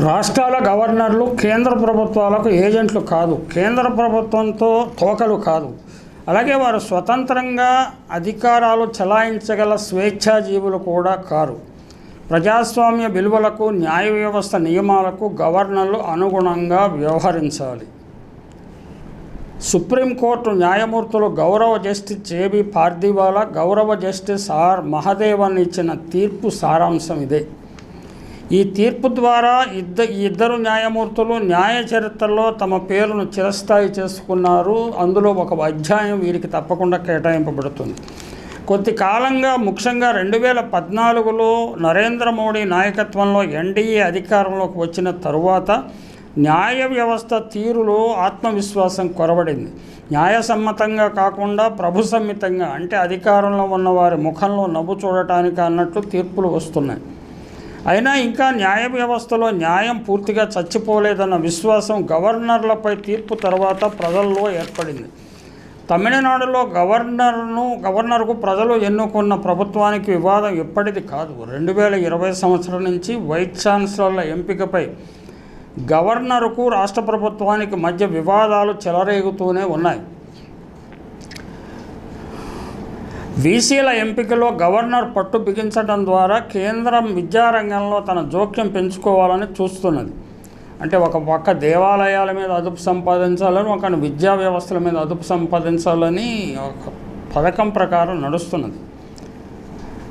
రాష్ట్రాల గవర్నర్లు కేంద్ర ప్రభుత్వాలకు ఏజెంట్లు కాదు కేంద్ర ప్రభుత్వంతో తోకలు కాదు. అలాగే వారు స్వతంత్రంగా అధికారాలు చలాయించగల స్వేచ్ఛాజీవులు కూడా కారు. ప్రజాస్వామ్య విలువలకు న్యాయ వ్యవస్థ నియమాలకు గవర్నర్లు అనుగుణంగా వ్యవహరించాలి. సుప్రీంకోర్టు న్యాయమూర్తులు గౌరవ జస్టిస్ జేబి పార్దివాలా గౌరవ జస్టిస్ ఆర్ మహదేవన్ ఇచ్చిన తీర్పు సారాంశం ఇదే. ఈ తీర్పు ద్వారా ఇద్ద ఇద్దరు న్యాయమూర్తులు న్యాయ చరిత్రలో తమ పేరును చిరస్థాయి చేసుకున్నారు. అందులో ఒక అధ్యాయం వీరికి తప్పకుండా కేటాయింపబడుతుంది. కొద్ది కాలంగా ముఖ్యంగా రెండు వేల పద్నాలుగులో నరేంద్ర మోడీ నాయకత్వంలో ఎన్డీఏ అధికారంలోకి వచ్చిన తరువాత న్యాయ వ్యవస్థ తీరులో ఆత్మవిశ్వాసం కొరబడింది. న్యాయసమ్మతంగా కాకుండా ప్రభు సమ్మితంగా అంటే అధికారంలో ఉన్నవారి ముఖంలో నవ్వు చూడటానికి అన్నట్లు తీర్పులు వస్తున్నాయి. అయినా ఇంకా న్యాయ వ్యవస్థలో న్యాయం పూర్తిగా చచ్చిపోలేదన్న విశ్వాసం గవర్నర్లపై తీర్పు తర్వాత ప్రజల్లో ఏర్పడింది. తమిళనాడులో గవర్నర్ను గవర్నర్కు ప్రజలు ఎన్నుకున్న ప్రభుత్వానికి వివాదం ఎప్పటిది కాదు. రెండు వేల ఇరవై సంవత్సరం నుంచి వైస్ ఛాన్సలర్ల ఎంపికపై గవర్నర్కు రాష్ట్ర ప్రభుత్వానికి మధ్య వివాదాలు చెలరేగుతూనే ఉన్నాయి. వీసీల ఎంపికలో గవర్నర్ పట్టు బిగించడం ద్వారా కేంద్రం విద్యారంగంలో తన జోక్యం పెంచుకోవాలని చూస్తున్నది. అంటే ఒక పక్క దేవాలయాల మీద అదుపు సంపాదించాలని ఒక విద్యా వ్యవస్థల మీద అదుపు సంపాదించాలని ఒక పథకం ప్రకారం నడుస్తున్నది.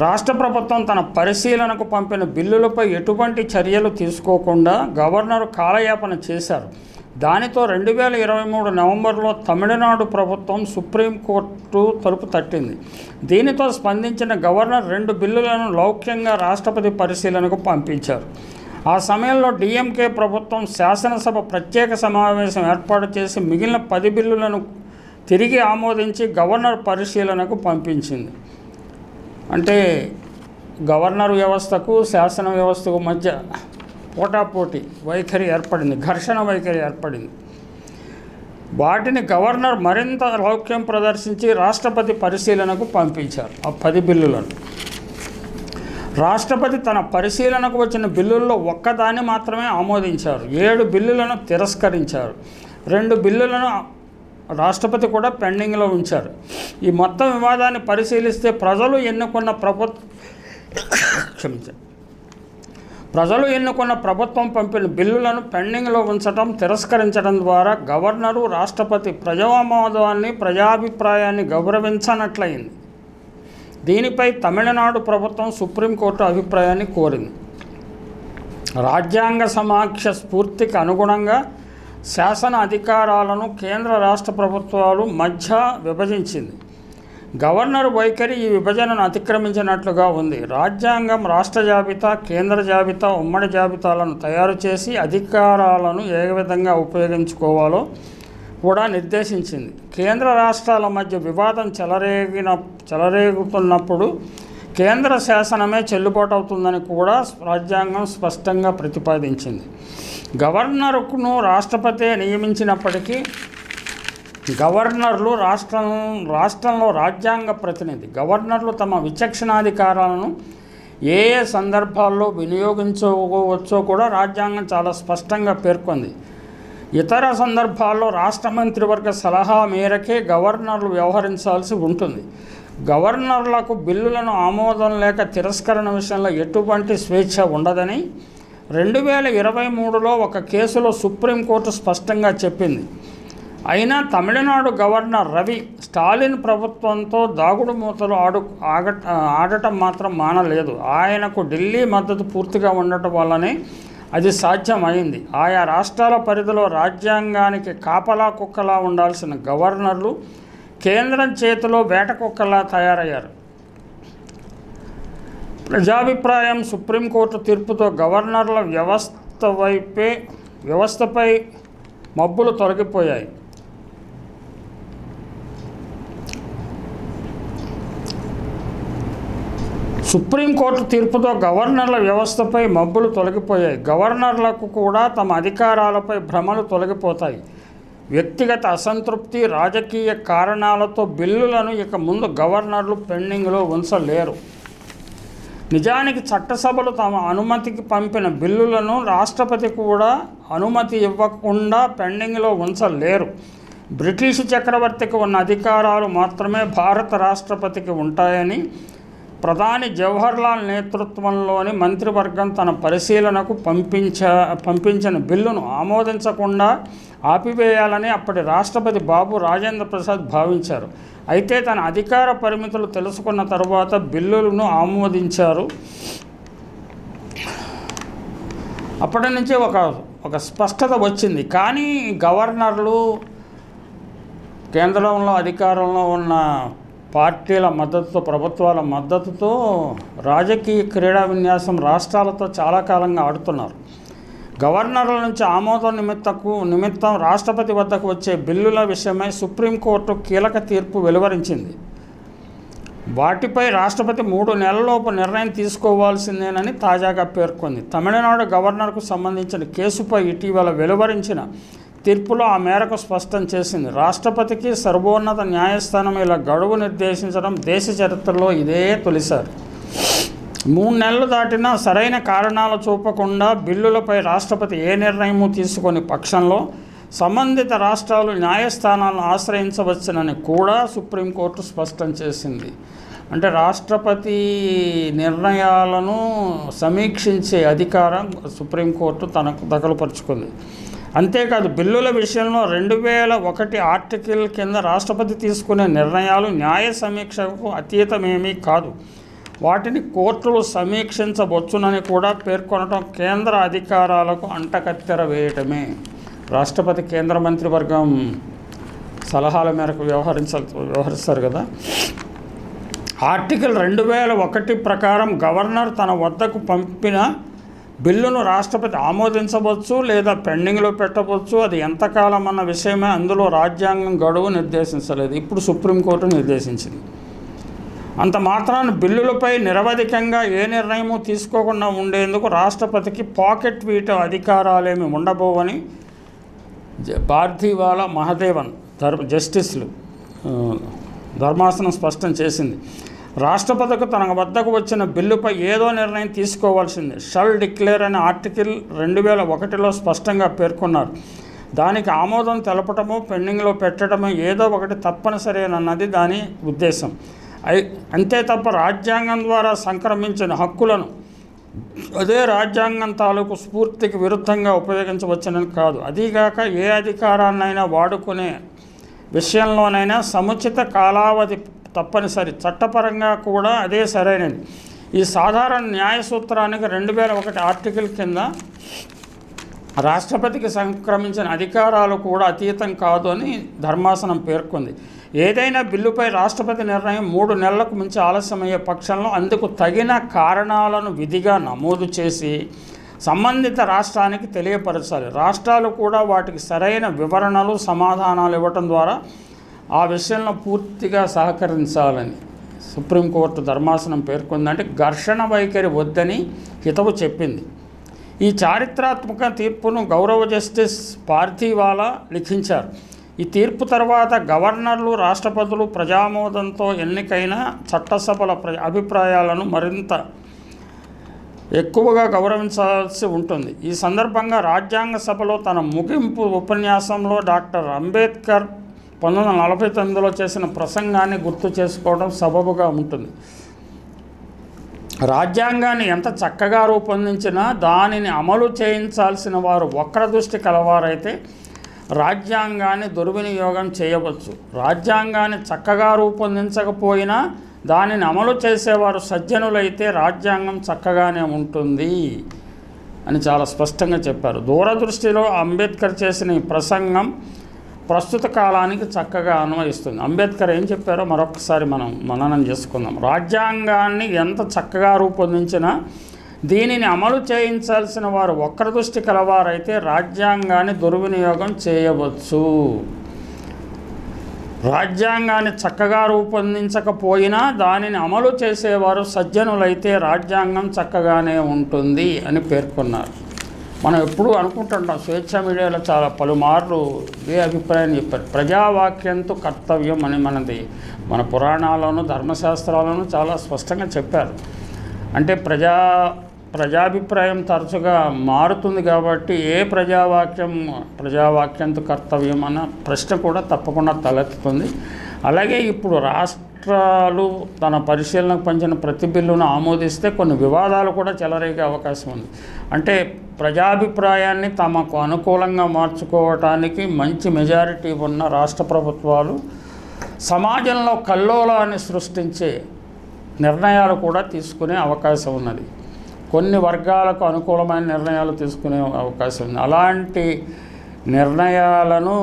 రాష్ట్ర ప్రభుత్వం తన పరిశీలనకు పంపిన బిల్లులపై ఎటువంటి చర్యలు తీసుకోకుండా గవర్నర్ కాలయాపన చేశారు. దానితో రెండు వేల ఇరవై మూడు నవంబర్లో తమిళనాడు ప్రభుత్వం సుప్రీంకోర్టు తలుపు తట్టింది. దీనితో స్పందించిన గవర్నర్ రెండు బిల్లులను లౌక్యంగా రాష్ట్రపతి పరిశీలనకు పంపించారు. ఆ సమయంలో డిఎంకే ప్రభుత్వం శాసనసభ ప్రత్యేక సమావేశం ఏర్పాటు చేసి మిగిలిన పది బిల్లులను తిరిగి ఆమోదించి గవర్నర్ పరిశీలనకు పంపించింది. అంటే గవర్నర్ వ్యవస్థకు శాసన వ్యవస్థకు మధ్య పోటాపోటీ వైఖరి ఏర్పడింది ఘర్షణ వైఖరి ఏర్పడింది. వాటిని గవర్నర్ మరింత లౌక్యం ప్రదర్శించి రాష్ట్రపతి పరిశీలనకు పంపించారు. ఆ పది బిల్లులను. రాష్ట్రపతి తన పరిశీలనకు వచ్చిన బిల్లుల్లో ఒక్కదాన్ని మాత్రమే ఆమోదించారు. ఏడు బిల్లులను తిరస్కరించారు. రెండు బిల్లులను రాష్ట్రపతి కూడా పెండింగ్లో ఉంచారు. ఈ మొత్తం వివాదాన్ని పరిశీలిస్తే ప్రజలు ఎన్నుకున్న ప్రభుత్వ క్షమించారు ప్రజలు ఎన్నుకున్న ప్రభుత్వం పంపిన బిల్లులను పెండింగ్లో ఉంచడం తిరస్కరించడం ద్వారా గవర్నరు రాష్ట్రపతి ప్రజామోదాన్ని ప్రజాభిప్రాయాన్ని గౌరవించనట్లయింది. దీనిపై తమిళనాడు ప్రభుత్వం సుప్రీంకోర్టు అభిప్రాయాన్ని కోరింది. రాజ్యాంగ సమాఖ్య స్ఫూర్తికి అనుగుణంగా శాసన అధికారాలను కేంద్ర రాష్ట్ర ప్రభుత్వాలు మధ్య విభజించింది. గవర్నర్ వైఖరి ఈ విభజనను అతిక్రమించినట్లుగా ఉంది. రాజ్యాంగం రాష్ట్ర జాబితా కేంద్ర జాబితా ఉమ్మడి జాబితాలను తయారు చేసి అధికారాలను ఏ విధంగా ఉపయోగించుకోవాలో కూడా నిర్దేశించింది. కేంద్ర రాష్ట్రాల మధ్య వివాదం చెలరేగిన చెలరేగుతున్నప్పుడు కేంద్ర శాసనమే చెల్లుబాటు అవుతుందని కూడా రాజ్యాంగం స్పష్టంగా ప్రతిపాదించింది. గవర్నర్ను రాష్ట్రపతి నియమించినప్పటికీ గవర్నర్లు రాష్ట్రం రాష్ట్రంలో రాజ్యాంగ ప్రతినిధి గవర్నర్లు తమ విచక్షణాధికారాలను ఏ ఏ సందర్భాల్లో వినియోగించుకోవచ్చో కూడా రాజ్యాంగం చాలా స్పష్టంగా పేర్కొంది. ఇతర సందర్భాల్లో రాష్ట్ర మంత్రివర్గ సలహా మేరకే గవర్నర్లు వ్యవహరించాల్సి ఉంటుంది. గవర్నర్లకు బిల్లులను ఆమోదం లేక తిరస్కరణ విషయంలో ఎటువంటి స్వేచ్ఛ ఉండదని రెండు వేల ఇరవై మూడులో ఒక కేసులో సుప్రీంకోర్టు స్పష్టంగా చెప్పింది. అయినా తమిళనాడు గవర్నర్ రవి స్టాలిన్ ప్రభుత్వంతో దాగుడు మూతలు ఆడు ఆగ ఆడటం మాత్రం మానలేదు. ఆయనకు ఢిల్లీ మద్దతు పూర్తిగా ఉండటం వల్లనే అది సాధ్యమైంది. ఆయా రాష్ట్రాల పరిధిలో రాజ్యాంగానికి కాపలా కుక్కలా ఉండాల్సిన గవర్నర్లు కేంద్రం చేతిలో వేట కుక్కలా తయారయ్యారు. ప్రజాభిప్రాయం సుప్రీంకోర్టు తీర్పుతో గవర్నర్ల వ్యవస్థ వైపే వ్యవస్థపై మబ్బులు తొలగిపోయాయి. సుప్రీంకోర్టు తీర్పుతో గవర్నర్ల వ్యవస్థపై మబ్బులు తొలగిపోయాయి. గవర్నర్లకు కూడా తమ అధికారాలపై భ్రమలు తొలగిపోతాయి. వ్యక్తిగత అసంతృప్తి రాజకీయ కారణాలతో బిల్లులను ఇక ముందు గవర్నర్లు పెండింగ్లో ఉంచలేరు. నిజానికి చట్టసభలు తమ అనుమతికి పంపిన బిల్లులను రాష్ట్రపతి కూడా అనుమతి ఇవ్వకుండా పెండింగ్లో ఉంచలేరు. బ్రిటిష్ చక్రవర్తికి ఉన్న అధికారాలు మాత్రమే భారత రాష్ట్రపతికి ఉంటాయని ప్రధాని జవహర్లాల్ నేతృత్వంలోని మంత్రివర్గం తన పరిశీలనకు పంపించ పంపించిన బిల్లును ఆమోదించకుండా ఆపివేయాలని అప్పటి రాష్ట్రపతి బాబు రాజేంద్ర ప్రసాద్ భావించారు. అయితే తన అధికార పరిమితులు తెలుసుకున్న తరువాత బిల్లులను ఆమోదించారు. అప్పటి నుంచి ఒక ఒక స్పష్టత వచ్చింది. కానీ గవర్నర్లు కేంద్రంలో అధికారంలో ఉన్న పార్టీల మద్దతుతో ప్రభుత్వాల మద్దతుతో రాజకీయ క్రీడా విన్యాసం రాష్ట్రాలతో చాలా కాలంగా ఆడుతున్నారు. గవర్నర్ల నుంచి ఆమోదం నిమిత్తకు నిమిత్తం రాష్ట్రపతి వద్దకు వచ్చే బిల్లుల విషయమై సుప్రీంకోర్టు కీలక తీర్పు వెలువరించింది. వాటిపై రాష్ట్రపతి మూడు నెలలలోపు నిర్ణయం తీసుకోవాల్సిందేనని తాజాగా పేర్కొంది. తమిళనాడు గవర్నర్కు సంబంధించిన కేసుపై ఇటీవల వెలువరించిన తీర్పులో ఆ మేరకు స్పష్టం చేసింది. రాష్ట్రపతికి సర్వోన్నత న్యాయస్థానం ఇలా గడువు నిర్దేశించడం దేశ చరిత్రలో ఇదే తొలిసారి. మూడు నెలలు దాటినా సరైన కారణాలు చూపకుండా బిల్లులపై రాష్ట్రపతి ఏ నిర్ణయము తీసుకొని పక్షంలో సంబంధిత రాష్ట్రాలు న్యాయస్థానాలను ఆశ్రయించవచ్చునని కూడా సుప్రీంకోర్టు స్పష్టం చేసింది. అంటే రాష్ట్రపతి నిర్ణయాలను సమీక్షించే అధికారం సుప్రీంకోర్టు తనకు దఖలుపరుచుకుంది. అంతేకాదు బిల్లుల విషయంలో రెండు వేల ఒకటి ఆర్టికల్ కింద రాష్ట్రపతి తీసుకునే నిర్ణయాలు న్యాయ సమీక్షకు అతీతమేమీ కాదు. వాటిని కోర్టులు సమీక్షించవచ్చునని కూడా పేర్కొనడం కేంద్ర అధికారాలకు అంటకత్తెర వేయటమే. రాష్ట్రపతి కేంద్ర మంత్రివర్గం సలహాల మేరకు వ్యవహరించ వ్యవహరిస్తారు కదా. ఆర్టికల్ రెండు వేల ఒకటి ప్రకారం గవర్నర్ తన వద్దకు పంపిన బిల్లును రాష్ట్రపతి ఆమోదించవచ్చు లేదా పెండింగ్లో పెట్టవచ్చు అది ఎంతకాలం అన్న విషయమే అందులో రాజ్యాంగం గడువు నిర్దేశించలేదు. ఇప్పుడు సుప్రీంకోర్టు నిర్దేశించింది. అంత మాత్రాన బిల్లులపై నిరవధికంగా ఏ నిర్ణయము తీసుకోకుండా ఉండేందుకు రాష్ట్రపతికి పాకెట్ వీటో అధికారాలేమి ఉండబోవని భార్థీవాల పార్థివాల మహదేవన్ ధర్మ జస్టిస్లు ధర్మాసనం స్పష్టం చేసింది. రాష్ట్రపతికి తన వద్దకు వచ్చిన బిల్లుపై ఏదో నిర్ణయం తీసుకోవాల్సింది. షల్ డిక్లేర్ అనే ఆర్టికల్ రెండు వేల ఒకటిలో స్పష్టంగా పేర్కొన్నారు. దానికి ఆమోదం తెలపటము పెండింగ్లో పెట్టడము ఏదో ఒకటి తప్పనిసరి అన్నది దాని ఉద్దేశం. అయి అంతే తప్ప రాజ్యాంగం ద్వారా సంక్రమించిన హక్కులను అదే రాజ్యాంగం తాలూకు స్ఫూర్తికి విరుద్ధంగా ఉపయోగించవచ్చునని కాదు. అదీగాక ఏ అధికారాన్నైనా వాడుకునే విషయంలోనైనా సముచిత కాలావధి తప్పనిసరి. చట్టపరంగా కూడా అదే సరైనది. ఈ సాధారణ న్యాయ సూత్రానికి రెండు వేల ఒకటి ఆర్టికల్ కింద రాష్ట్రపతికి సంక్రమించిన అధికారాలు కూడా అతీతం కాదు అని ధర్మాసనం పేర్కొంది. ఏదైనా బిల్లుపై రాష్ట్రపతి నిర్ణయం మూడు నెలలకు మించి ఆలస్యమయ్యే పక్షంలో అందుకు తగిన కారణాలను విధిగా నమోదు చేసి సంబంధిత రాష్ట్రానికి తెలియపరచాలి. రాష్ట్రాలు కూడా వాటికి సరైన వివరణలు సమాధానాలు ఇవ్వటం ద్వారా ఆ విషయంలో పూర్తిగా సహకరించాలని సుప్రీంకోర్టు ధర్మాసనం పేర్కొందంటే ఘర్షణ వైఖరి వద్దని హితవు చెప్పింది. ఈ చారిత్రాత్మక తీర్పును గౌరవ జస్టిస్ పార్థివాలా లిఖించారు. ఈ తీర్పు తర్వాత గవర్నర్లు రాష్ట్రపతులు ప్రజామోదంతో ఎన్నికైన చట్టసభల ప్ర అభిప్రాయాలను మరింత ఎక్కువగా గౌరవించాల్సి ఉంటుంది. ఈ సందర్భంగా రాజ్యాంగ సభలో తన ముగింపు ఉపన్యాసంలో డాక్టర్ అంబేద్కర్ పంతొమ్మిది వందల నలభై తొమ్మిదిలో చేసిన ప్రసంగాన్ని గుర్తు చేసుకోవడం సబబుగా ఉంటుంది. రాజ్యాంగాన్ని ఎంత చక్కగా రూపొందించినా దానిని అమలు చేయించాల్సిన వారు వక్ర దృష్టి కలవారైతే రాజ్యాంగాన్ని దుర్వినియోగం చేయవచ్చు. రాజ్యాంగాన్ని చక్కగా రూపొందించకపోయినా దానిని అమలు చేసేవారు సజ్జనులైతే రాజ్యాంగం చక్కగానే ఉంటుంది అని చాలా స్పష్టంగా చెప్పారు. దూరదృష్టిలో అంబేద్కర్ చేసిన ఈ ప్రసంగం ప్రస్తుత కాలానికి చక్కగా అన్వయిస్తుంది. అంబేద్కర్ ఏం చెప్పారో మరొకసారి మనం మననం చేసుకుందాం. రాజ్యాంగాన్ని ఎంత చక్కగా రూపొందించినా దీనిని అమలు చేయించాల్సిన వారు ఒక్కరి దృష్టి కలవారైతే రాజ్యాంగాన్ని దుర్వినియోగం చేయవచ్చు. రాజ్యాంగాన్ని చక్కగా రూపొందించకపోయినా దానిని అమలు చేసేవారు సజ్జనులైతే రాజ్యాంగం చక్కగానే ఉంటుంది అని పేర్కొన్నారు. మనం ఎప్పుడూ అనుకుంటుంటాం స్వేచ్ఛ మీడియాలో చాలా పలుమార్లు ఏ అభిప్రాయం చెప్పారు. ప్రజావాక్యంతో కర్తవ్యం అని మనది. మన పురాణాలను ధర్మశాస్త్రాలను చాలా స్పష్టంగా చెప్పారు. అంటే ప్రజా ప్రజాభిప్రాయం తరచుగా మారుతుంది కాబట్టి ఏ ప్రజావాక్యం ప్రజావాక్యంతో కర్తవ్యం అన్న ప్రశ్న కూడా తప్పకుండా తలెత్తుతుంది. అలాగే ఇప్పుడు రాష్ట్రాలు తన పరిశీలనకు పంచిన ప్రతి బిల్లును ఆమోదిస్తే కొన్ని వివాదాలు కూడా చెలరేగే అవకాశం ఉంది. అంటే ప్రజాభిప్రాయాన్ని తమకు అనుకూలంగా మార్చుకోవటానికి మంచి మెజారిటీ ఉన్న రాష్ట్ర ప్రభుత్వాలు సమాజంలో కల్లోలాన్ని సృష్టించే నిర్ణయాలు కూడా తీసుకునే అవకాశం ఉన్నది. కొన్ని వర్గాలకు అనుకూలమైన నిర్ణయాలు తీసుకునే అవకాశం ఉంది. అలాంటి నిర్ణయాలను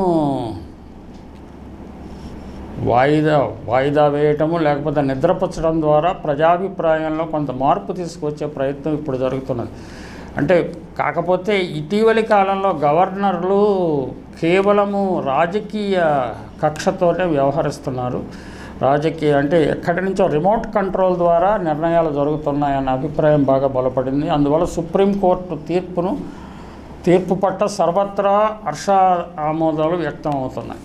వాయిదా వాయిదా వేయటము లేకపోతే నిద్రపుచ్చడం ద్వారా ప్రజాభిప్రాయంలో కొంత మార్పు తీసుకొచ్చే ప్రయత్నం ఇప్పుడు జరుగుతున్నది. అంటే కాకపోతే ఇటీవలి కాలంలో గవర్నర్లు కేవలము రాజకీయ కక్షతోనే వ్యవహరిస్తున్నారు. రాజకీయ అంటే ఎక్కడి నుంచో రిమోట్ కంట్రోల్ ద్వారా నిర్ణయాలు జరుగుతున్నాయన్న అభిప్రాయం బాగా బలపడింది. అందువల్ల సుప్రీంకోర్టు తీర్పును తీర్పు పట్ల సర్వత్రా హర్ష ఆమోదాలు వ్యక్తం అవుతున్నాయి